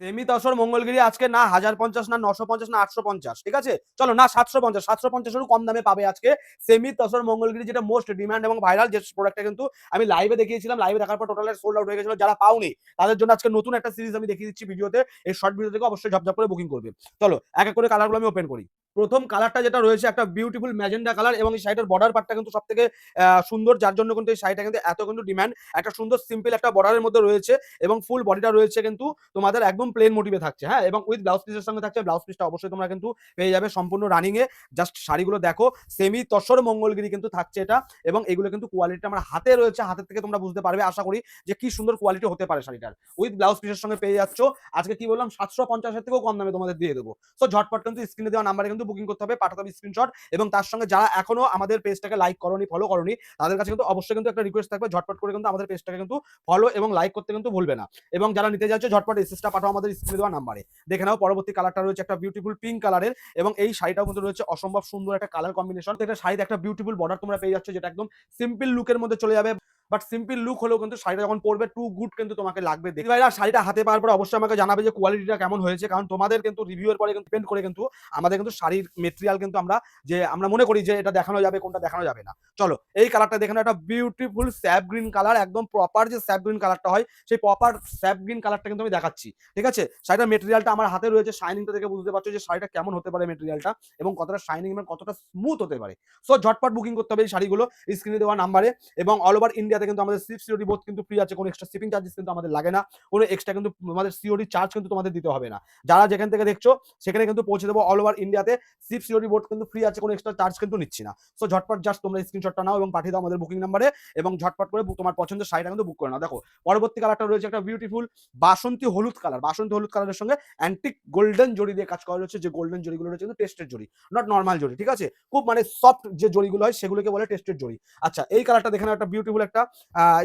Semi tussar Mangalagiri আজকে না হাজার পঞ্চাশ, না নশো পঞ্চাশ, না আটশো পঞ্চাশ, ঠিক আছে? চলো না সাতশো পঞ্চাশ, সাতশো পঞ্চাশেরও কম দামে পাবে আজকে সেমি তসর মঙ্গলগিরি যেটা মোস্ট ডিমান্ড এবং ভাইরাল যে প্রোডাক্টটা কিন্তু আমি লাইভে দেখিয়েছিলাম লাইভে দেখার পর টোটাল সোল্ড আউট হয়ে গেছিল, যারা পাওনি তাদের জন্য আজকে নতুন একটা সিরিজ আমি দেখিয়ে দিচ্ছি ভিডিওতে। এই শর্ট ভিডিও থেকে অবশ্যই ঝপঝপ করে বুকিং করবে। চলো, এক এক করে কালারগুলো আমি ওপেন করি। প্রথম কালারটা যেটা রয়েছে একটা বিউটিফুল ম্যাজেন্ডা কালার এবং এই শাড়িটার বর্ডার পার্টটা কিন্তু সব থেকে সুন্দর। যার জন্য কিন্তু এই শাড়িটা কিন্তু এত কিন্তু ডিমান্ড একটা সুন্দর সিম্পল একটা বর্ডারের মধ্যে রয়েছে এবং ফুল বডিটা রয়েছে কিন্তু তোমাদের একদম প্লেন মোটিভে থাকছে হ্যাঁ? এবং উইথ ব্লাউজ পিসের সঙ্গে থাকছে। ব্লাউজ পিসটা অবশ্যই তোমরা কিন্তু পেয়ে যাবে সম্পূর্ণ রানিং এ। জাস্ট শাড়িগুলো দেখো সেমি তসর মঙ্গলগিরি কিন্তু থাকছে এটা এবং এগুলো কিন্তু কোয়ালিটিটা আমার হাতে রয়েছে, হাতের থেকে তোমরা বুঝতে পারবে, আশা করি যে কি সুন্দর কোয়ালিটি হতে পারে শাড়িটার। উইথ ব্লাউজ পিসের সঙ্গে পেয়ে যাচ্ছ, আজকে কি বললাম? সাতশো পঞ্চাশের থেকেও কম দামে তোমাদের দিয়ে দেবো। সো ঝটপট কিন্তু স্ক্রিনে দেওয়া নাম্বারে কিন্তু বুকিং করতে হবে, পাঠাতে হবে স্ক্রিনশট এবং তার সঙ্গে যারা এখনও আমাদের পেজটাকে লাইক করনি ফলো করনি, তাদের কাছে কিন্তু অবশ্যই কিন্তু একটা রিকোয়েস্ট থাকবে। ঝটপট করে কিন্তু আমাদের পেজটাকে কিন্তু ফলো এবং লাইক করতে কিন্তু ভুলবে না। এবং যারা নিতে যাচ্ছে, ঝটপট এসএসটা পাঠাও আমাদের স্ক্রিনে দেওয়া নাম্বারে দেখে নাও পরবর্তী কালারটা রয়েছে একটা বিউটিফুল পিঙ্ক কালারের এবং এই শাড়িটাও কিন্তু রয়েছে অসম্ভব সুন্দর একটা কালার কম্বিনেশন এটা শাড়িতে একটা বিউটিফুল বর্ডার তোমরা পেয়ে যাচ্ছ, যেটা একদম সিম্পল লুকের মধ্যে চলে যাবে। বাট সিম্পল লুক হলেও কিন্তু শাড়িটা যখন পরবে টু গুড কিন্তু তোমাকে লাগবে দেখি ভাইরা শাড়িটা হাতে পাওয়ার পর অবশ্যই আমাকে জানাবে যে কোয়ালিটিটা কেমন হয়েছে কারণ তোমাদের কিন্তু রিভিউয়ের পরে কিন্তু পেন্ট করে কিন্তু আমাদের কিন্তু শাড়ির মেটেরিয়াল কিন্তু আমরা যে আমরা মনে করি যে এটা দেখানো যাবে কোনটা দেখানো যাবে না। চলো এই কালারটা দেখে নাও, একটা বিউটিফুল স্যাপ গ্রিন কালার একদম প্রপার যে স্যাপ গ্রিন কালারটা হয় সেই প্রপার স্যাপ গ্রিন কালারটা কিন্তু আমি দেখাচ্ছি। ঠিক আছে? শাড়িটার মেটেরিয়ালটা আমার হাতে রয়েছে শাইনিংটা দেখে বুঝতে পারছ যে শাড়িটা কেমন হতে পারে মেটেরিয়ালটা এবং কতটা শাইনিং এবং কতটা স্মুথ হতে পারে। সো ঝটপট বুকিং করতে হবে এই শাড়িগুলো স্ক্রিনে দেওয়া নাম্বারে এবং অল ওভার ইন্ডিয়াতে কিন্তু আমাদের সিপ সিওডি বোধ কিন্তু ফ্রি আছে, কোনো এক্সট্রা শিপিং চার্জেস কিন্তু আমাদের লাগে না, কোনো এক্সট্রা কিন্তু আমাদের সিওডি চার্জ কিন্তু তোমাদের দিতে হবে না। যারা যেখান থেকে দেখছ, সেখানে কিন্তু পৌঁছে দেবো অল ওভার ইন্ডিয়াতে সিপ সিওডি বোর্ড কিন্তু ফ্রি আছে, কোনো এক্সট্রা চার্জ কিন্তু নিচ্ছি না। সো ঝটপট জাস্ট তোমরা স্ক্রিনশটটা নাও এবং পাঠিয়ে দাও আমাদের বুকিং নাম্বারে এবং ঝটপট করে তোমার পছন্দের শাড়িটা কিন্তু বুক করে নাও। দেখো, পরবর্তী কালারটা রয়েছে একটা বিউটিফুল বাসন্তী হলুদ কালার বাসন্তী হলুদ কালারের সঙ্গে অ্যান্টিক গোল্ডেন জড়ি দিয়ে কাজ করা রয়েছে, যে গোল্ডেন জড়িগুলো রয়েছে কিন্তু টেস্টের জড়ি নট নর্মাল জড়ি, ঠিক আছে? খুব মানে সফট যে জড়িগুলো হয়, সেগুলোকে বলে টেস্টের জড়ি। আচ্ছা এই কালারটা দেখে একটা বিউটিফুল একটা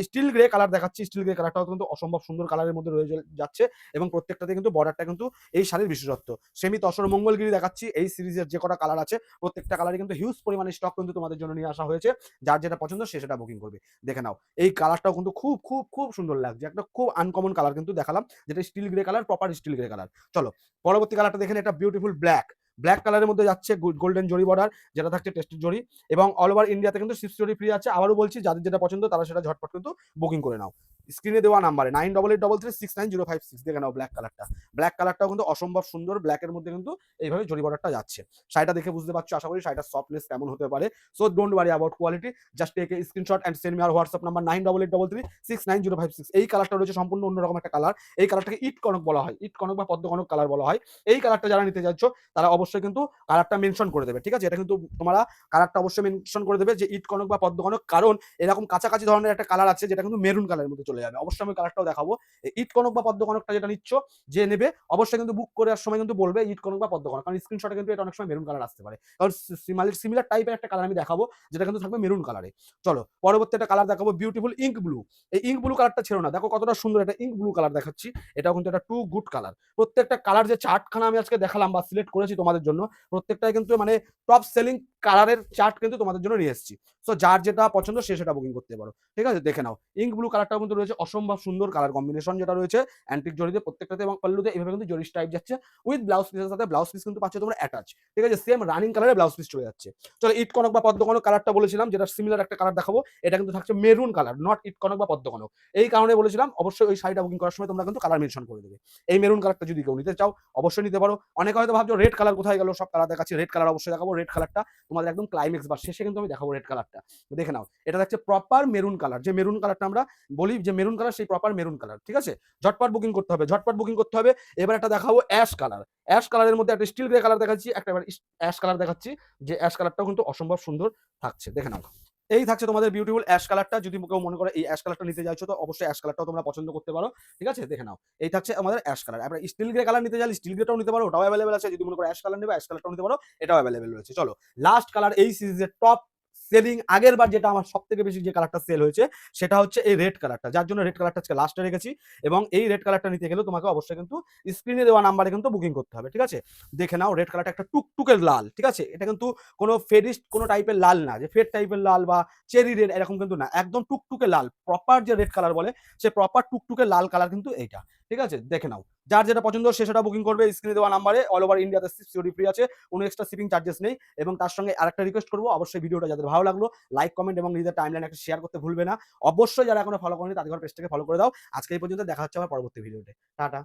স্টিল গ্রে কালার দেখাচ্ছি স্টিল গ্রে কালারটাও কিন্তু অসম্ভব সুন্দর কালারের মধ্যে রয়ে যাচ্ছে এবং প্রত্যেকটাতে কিন্তু বর্ডারটা কিন্তু এই শাড়ির বিশেষত্ব। সেমি তসর মঙ্গলগিরি দেখাচ্ছি, এই সিরিজের যে কটা কালার আছে, প্রত্যেকটা কালারে কিন্তু হিউজ পরিমাণে স্টক কিন্তু তোমাদের জন্য নিয়ে আসা হয়েছে। যার যেটা পছন্দ সে সেটা বুকিং করবে। দেখে নাও, এই কালারটাও কিন্তু খুব খুব খুব সুন্দর লাগছে। একটা খুব আনকমন কালার কিন্তু দেখালাম, যেটা steel grey colour proper steel grey colour চলো, পরবর্তী কালারটা দেখেন এটা বিউটিফুল ব্ল্যাক ব্ল্যাক কালারের মধ্যে যাচ্ছে গোল্ডেন জরি বর্ডার যেটা থাকছে টেস্টের জরি এবং অল ওভার ইন্ডিয়াতে কিন্তু সিক্স জরি ফ্রি আছে। আবারও বলছি, যাদের যেটা পছন্দ তারা সেটা ঝটপট কিন্তু বুকিং করে নাও। স্ক্রিনে দেওয়া নাম্বারে nine double eight double three six nine zero five six দেখে নাও ব্ল্যাক কালারটা ব্ল্যাক কালারটাও কিন্তু অসম্ভব সুন্দর। ব্ল্যাকের মধ্যে কিন্তু এইভাবে জরি বর্ডারটা যাচ্ছে। শাড়িটা দেখে বুঝতে পারছ, আশা করি শাড়িটার সফটনেস কেমন হতে পারে। So don't worry about quality just take a screenshot and send me R WhatsApp number nine double eight double three six nine zero five six এই কালারটা রয়েছে সম্পূর্ণ অন্যরকম একটা কালার এই কালারটাকে ইট কনক বলা হয়। ইট কনক বা পদ্ম কনক কালার বলা হয়। এই কালারটা যারা নিতে যাচ্ছ তারা অবশ্যই কিন্তু কালারটা মেনশন করে দেবে। ঠিক আছে? এটা কিন্তু তোমরা কালারটা অবশ্যই মেনশন করে দেবে যে ইট কনক বা পদ্ম কনক। কারণ এরকম কাছাকাছি ধরনের একটা কালার আছে, যেটা কিন্তু মেরুন কালারের মধ্যে চলে যাবে। অবশ্যই আমি কালারটাও দেখাবো। ইট কনক বা পদ্ম কনকটা যেটা নিচ্ছ, যে নেবে, অবশ্যই কিন্তু বুক করার সময় কিন্তু বলবে ইট কনক বা পদ্ম কনক। কারণ স্ক্রিনশটে কিন্তু এটা অনেক সময় মেরুন কালার আসতে পারে। কারণ সিমিলার টাইপের একটা কালার আমি দেখাবো, যেটা কিন্তু থাকবে মেরুন কালারে চলো, পরবর্তী একটা কালার দেখাবো বিউটিফুল ইঙ্ক ব্লু এই ইঙ্ক ব্লু কালারটা ছিল না। দেখো কতটা সুন্দর একটা ইঙ্ক ব্লু কালার দেখাচ্ছি। এটাও কিন্তু একটা টু গুড কালার প্রত্যেকটা কালার যে চার্টখানা আমি আজকে দেখালাম বা সিলেক্ট করেছি তোমাদের জন্য, প্রত্যেকটাই কিন্তু মানে টপ সেলিং কালারের চার্ট কিন্তু তোমাদের জন্য নিয়ে এসেছি। সো যার যেটা পছন্দ সে সেটা বুকিং করতে পারো। ঠিক আছে? দেখে নাও। ইঙ্ক ব্লু কালারটাও কিন্তু রয়েছে। অসম্ভব সুন্দর কালার কম্বিনেশন যেটা রয়েছে অ্যান্টিক জড়িতে প্রত্যেকটাতে এবং পল্লুতে এইভাবে কিন্তু জরি টাইপ যাচ্ছে। উইথ ব্লাউজ পিসের সাথে ব্লাউজ পিস কিন্তু পাচ্ছ তোমরা অ্যাটাচ ঠিক আছে? সেম রানিং কালারে ব্লাউজ পিস চলে যাচ্ছে। চলো, ইট কনক বা পদ্ম কনক কালারটা বলেছিলাম, যেটা সিমিলার একটা কালার দেখাবো। এটা কিন্তু থাকছে মেরুন কালার নট ইট কনক বা পদ্ম কনক। এই কারণে বলেছিলাম, অবশ্যই ওই শাড়িটা বুকিং করার সময় তোমরা কিন্তু কালার মেনশন করে দেবে। এই মেরুন কালারটা যদি কেউ নিতে চাও, অবশ্যই নিতে পারো। অনেকে হয়তো ভাবছ রেড কালার কোথায় গেল? সব কালার দেখাচ্ছি। রেড কালার অবশ্যই দেখাবো। রেড কালারটা তোমাদের একদম ক্লাইম্যাক্স বা শেষে কিন্তু আমি দেখাবো রেড কালারটা দেখে নাও, এটা দেখছে প্রপার মেরুন কালার যে মেরুন কালারটা আমরা বলি, যে মেরুন কালার সেই প্রপার মেরুন কালার ঠিক আছে? ঝটপট বুকিং করতে হবে, ঝটপট বুকিং করতে হবে। এবার একটা দেখাবো অ্যাশ কালার অ্যাশ কালারের মধ্যে একটা স্টিল গ্রে কালার দেখাচ্ছি, একটা অ্যাশ কালার দেখাচ্ছি, যে অ্যাশ কালারটাও কিন্তু অসম্ভব সুন্দর থাকছে। দেখে নাও। এই থাকছে তোমাদের বিউটিফুল অ্যাশ কালারটা যদি কেউ মনে করে এই অ্যাশ কালারটা নিতে চাইছো, তো অবশ্যই অ্যাশ কালারটাও তোমরা পছন্দ করতে পারো। ঠিক আছে? দেখে নাও। এই থাকছে আমাদের অ্যাশ কালার এবার স্টিল গ্রে কালার নিতে চাইলে স্টিল গ্রেটাও নিতে পারো, ওটাও অ্যাভেলেবেল আছে। যদি মনে করো অ্যাশ কালার নেবে অ্যাশ কালারটাও নিতে পারো, এটাও অ্যাভেলেবেল রয়েছে। চলো লাস্ট কালার এই সিরিজের টপ সেলিং আগের বার যেটা আমার সব থেকে বেশি যে কালারটা সেল হয়েছে, সেটা হচ্ছে এই রেড কালারটা যার জন্য রেড কালারটা আজকে লাস্টে রেখেছি এবং এই রেড কালারটা নিতে গেলে তোমাকে অবশ্যই কিন্তু স্ক্রিনে দেওয়া নাম্বারে কিন্তু বুকিং করতে হবে, ঠিক আছে? দেখে নাও রেড কালারটা একটা টুকটুকের লাল, ঠিক আছে? এটা কিন্তু কোনো ফেডিস্ট কোনো টাইপের লাল না, যে ফেড টাইপের লাল বা চেরি রেড এরকম কিন্তু না, একদম টুকটুকে লাল প্রপার যে রেড কালার বলে, সে প্রপার টুকটুকে লাল কালার কিন্তু এইটা, ঠিক আছে? দেখে নাও। যার যেটা পছন্দ সে সেটা বুকিং করবে স্ক্রিনে দেওয়া নাম্বারে অল ওভার ইন্ডিয়াতে সিওরি ফ্রি আছে, কোনো এক্সট্রা শিপিং চার্জেস নেই এবং তার সঙ্গে আরেকটা রিকোয়েস্ট করব, অবশ্যই ভিডিওটা যাদের ভালো লাগল লাইক কমেন্ট এবং নিজের টাইমলাইন একটা শেয়ার করতে ভুলবে না। অবশ্যই যারা এখনও ফলো করেনি তাদের ঘর পেজটাকে ফলো করে দাও। আজকে এই পর্যন্ত, দেখা হচ্ছে আমার পরবর্তী ভিডিওতে টাটা।